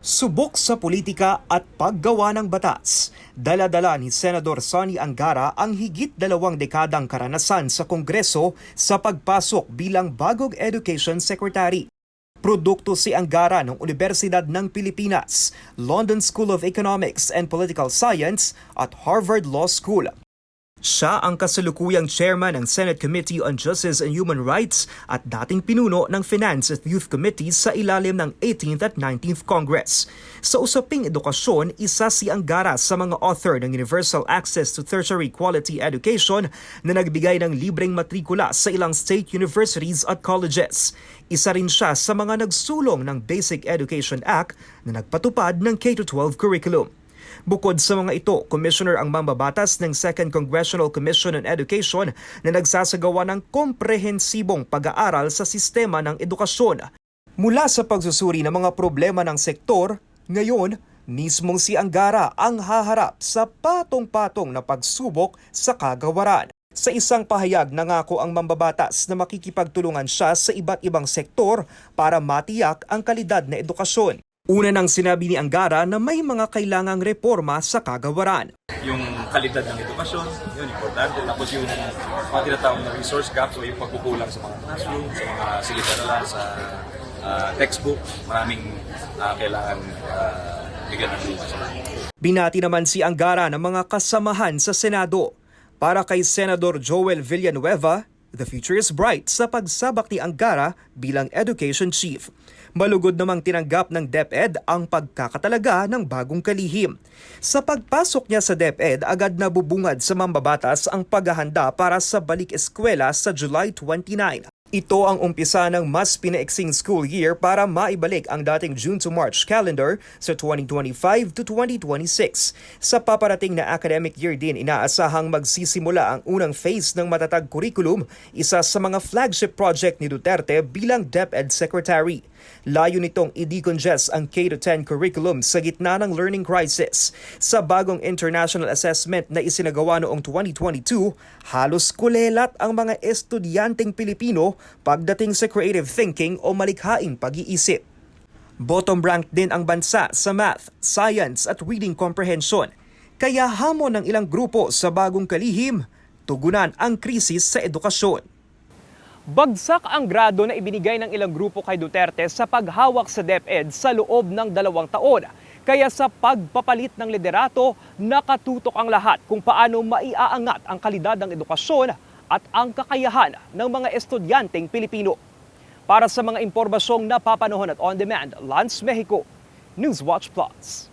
Subok sa politika at paggawa ng batas. Dala-dala ni Senador Sonny Angara ang higit dalawang dekadang karanasan sa Kongreso sa pagpasok bilang bagong Education Secretary. Produkto si Angara ng Universidad ng Pilipinas, London School of Economics and Political Science at Harvard Law School. Siya ang kasalukuyang chairman ng Senate Committee on Justice and Human Rights at dating pinuno ng Finance at Youth Committee sa ilalim ng 18th at 19th Congress. Sa usaping edukasyon, isa si Angara sa mga author ng Universal Access to Tertiary Quality Education na nagbigay ng libreng matrikula sa ilang state universities at colleges. Isa rin siya sa mga nagsulong ng Basic Education Act na nagpatupad ng K-12 curriculum. Bukod sa mga ito, Commissioner ang mambabatas ng Second Congressional Commission on Education na nagsasagawa ng komprehensibong pag-aaral sa sistema ng edukasyon. Mula sa pagsusuri ng mga problema ng sektor, ngayon, mismong si Angara ang haharap sa patong-patong na pagsubok sa kagawaran. Sa isang pahayag, nangako ang mambabatas na makikipagtulungan siya sa iba't ibang sektor para matiyak ang kalidad na edukasyon. Una nang sinabi ni Angara na may mga kailangang reforma sa kagawaran. yung kalidad ng edukasyon, yun, importante. Tapos yung mga tinatawag na resource gap, so yung pagkukulang sa mga classroom, sa mga silid-aralan, sa ah, textbook, maraming ah, kailangan ah, bigyan ng luma sa Binati naman si Angara ng mga kasamahan sa Senado. Para kay Senador Joel Villanueva, the future is bright sa pagsabak ni Angara bilang Education Chief. Malugod namang tinanggap ng DepEd ang pagkakatalaga ng bagong kalihim. Sa pagpasok niya sa DepEd, agad na bubungad sa mambabatas ang paghahanda para sa balik eskwela sa July 29. Ito ang umpisa ng mas pinaiksing school year para maibalik ang dating June to March calendar sa 2025 to 2026. Sa paparating na academic year din, inaasahang magsisimula ang unang phase ng matatag curriculum, isa sa mga flagship project ni Duterte bilang DepEd Secretary. Layo nitong i-decongest ang K-10 curriculum sa gitna ng learning crisis. Sa bagong international assessment na isinagawa noong 2022, halos kulelat ang mga estudyanteng Pilipino pagdating sa creative thinking o malikhaing pag-iisip. Bottom rank din ang bansa sa math, science at reading comprehension. Kaya hamon ng ilang grupo sa bagong kalihim, tugunan ang krisis sa edukasyon. Bagsak ang grado na ibinigay ng ilang grupo kay Duterte sa paghawak sa DepEd sa loob ng dalawang taon. Kaya sa pagpapalit ng liderato, nakatutok ang lahat kung paano maiaangat ang kalidad ng edukasyon at ang kakayahan ng mga estudyanteng Pilipino. Para sa mga impormasyong napapanahon at on-demand, Lance Mexico, Newswatch Plus.